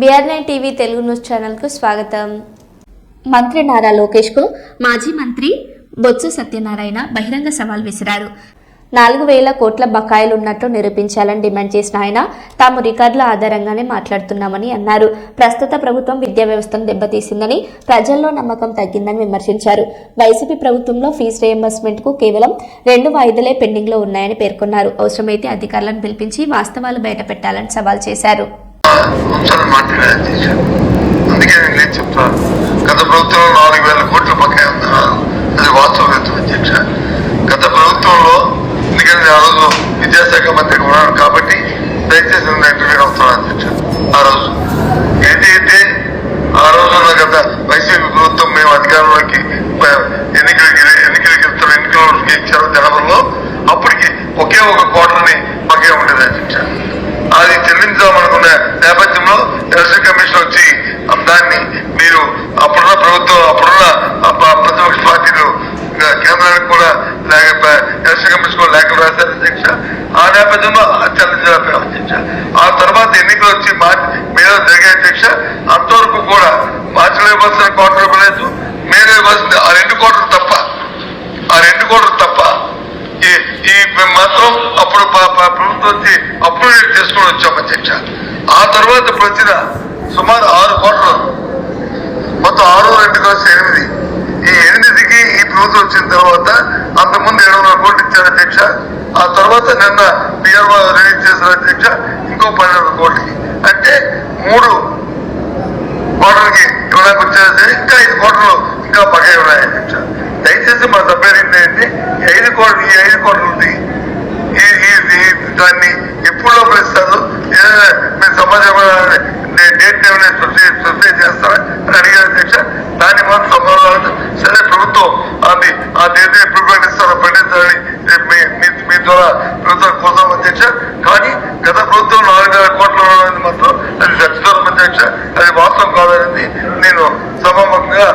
BR nine TV Telugu news ఛానల్కు స్వాగతం. మంత్రి నారా లోకేష్కు మాజీ మంత్రి బొత్స సత్యనారాయణ బహిరంగ సవాల్ విసిరారు. నాలుగు వేల కోట్ల బకాయిలు ఉన్నట్టు నిరూపించాలని డిమాండ్ చేసిన ఆయన తాము రికార్డుల ఆధారంగానే మాట్లాడుతున్నామని అన్నారు. ప్రస్తుత ప్రభుత్వం విద్యా వ్యవస్థను దెబ్బతీసిందని ప్రజల్లో నమ్మకం తగ్గిందని విమర్శించారు. వైసీపీ ప్రభుత్వంలో ఫీజు రియంబర్స్మెంట్కు కేవలం రెండు వాయిదాలే పెండింగ్లో ఉన్నాయని పేర్కొన్నారు. అవసరమైతే అధికారులను పిలిపించి వాస్తవాలు బయటపెట్టాలని సవాల్ చేశారు. అంశాలు మాట్లాడారు అధ్యక్ష అందుకే నేను చెప్తాను. గత ప్రభుత్వంలో నాలుగు వేల కోట్ల బకాయి ఉందన్నారు అది వాస్తవం లేదు అధ్యక్ష గత ప్రభుత్వంలో ఎందుకంటే ఆ రోజు విద్యాశాఖ మంత్రిగా ఉన్నాను కాబట్టి దయచేసి నేను ఇంటర్వ్యూ అవుతున్నాను అధ్యక్ష ఆ రోజు ఏంటి అంటే ఆ రోజున గత వైసీపీ ప్రభుత్వం మేము అధికారంలోకి ప- ఎన్నికలకి ఎన్నికలకి వెళ్తున్న ఎన్నికలకి ఇచ్చారు జనవరిలో అప్పటికి ఒకే ఒక క్వార్టర్ని బకాయి ఉండేది అధ్యక్ష అది చెల్లించామనుకున్న నేపథ్యంలో ఎలక్షన్ కమిషన్ వచ్చి దాన్ని మీరు అప్పుడున్న ప్రభుత్వం అప్పుడున్న ఆ ప- ప్రతిపక్ష పార్టీలు ఇంకా కేంద్రానికి కూడా లేక ఎలక్షన్ కమిషన్ కూడా లేఖ రాశారు అధ్యక్ష ఆ నేపథ్యంలో అది చెల్లించలేకపోయాం అధ్యక్ష ఆ తర్వాత ఎన్నికలు వచ్చి మార్చి మీద జరిగే అధ్యక్ష అంతవరకు కూడా మార్చిలో ఇవ్వాల్సిన కోటలు ఇవ్వలేదు మేలో ఇవ్వాల్సింది ఆ రెండు కోటలు తప్ప ఆ రెండు కోటలు తప్ప ఈ ఈ మాత్రం అప్పుడు ప- అప్రూవేట్ చేసుకొని వచ్చాం అధ్యక్ష ఆ తర్వాత ప్రతిన సుమారు ఆరు కోట్లు. మొత్తం ఆరు రెండు కలిసి ఎనిమిది. ఈ ఎనిమిదికి ఈ ప్రభుత్వం వచ్చిన తర్వాత అంతకుముందు ఏడు వందల కోట్లు ఇచ్చారు అధ్యక్ష. ఆ తర్వాత నిన్న పిఆర్ఓ రిలీజ్ చేశారు అధ్యక్ష. ఇంకో పన్నెండు కోట్లకి. అంటే మూడు కోట్లకి ఇవ్వడానికి వచ్చేది ఇంకా ఐదు కోట్లు ఇంకా బకాయి ఉన్నాయి అధ్యక్ష దయచేసి మా సభ్యులు దాన్ని ఎప్పుడు లోపలిస్తారు మీరు సమాజం డేట్ ఏమైనా సృష్టి సృష్టి చేస్తారా అని అడిగారు అధ్యక్ష. దాన్ని మాత్రం సమాధానం సరే ప్రభుత్వం అది ఆ డేట్ ఎప్పుడు ప్రకటిస్తారో ప్రకటించాలని మీ ద్వారా ప్రభుత్వం కోసం అధ్యక్ష. కానీ గత ప్రభుత్వం నాలుగు వేల కోట్ల మాత్రం అది సచ్చితం అధ్యక్ష. అది వాస్తవం కాదనేది నేను సభాముఖంగా